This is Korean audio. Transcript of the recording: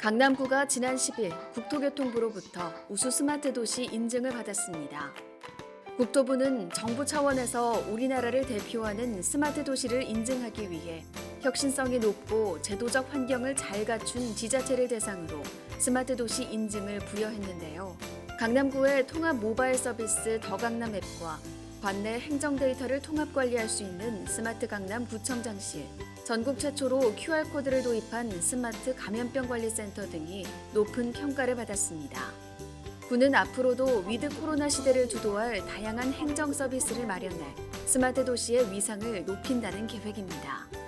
강남구가 지난 10일 국토교통부로부터 우수 스마트 도시 인증을 받았습니다. 국토부는 정부 차원에서 우리나라를 대표하는 스마트 도시를 인증하기 위해 혁신성이 높고 제도적 환경을 잘 갖춘 지자체를 대상으로 스마트 도시 인증을 부여했는데요. 강남구의 통합 모바일 서비스 더강남 앱과 관내 행정 데이터를 통합 관리할 수 있는 스마트 강남 구청장실, 전국 최초로 QR코드를 도입한 스마트 감염병 관리센터 등이 높은 평가를 받았습니다. 구는 앞으로도 위드 코로나 시대를 주도할 다양한 행정 서비스를 마련해 스마트 도시의 위상을 높인다는 계획입니다.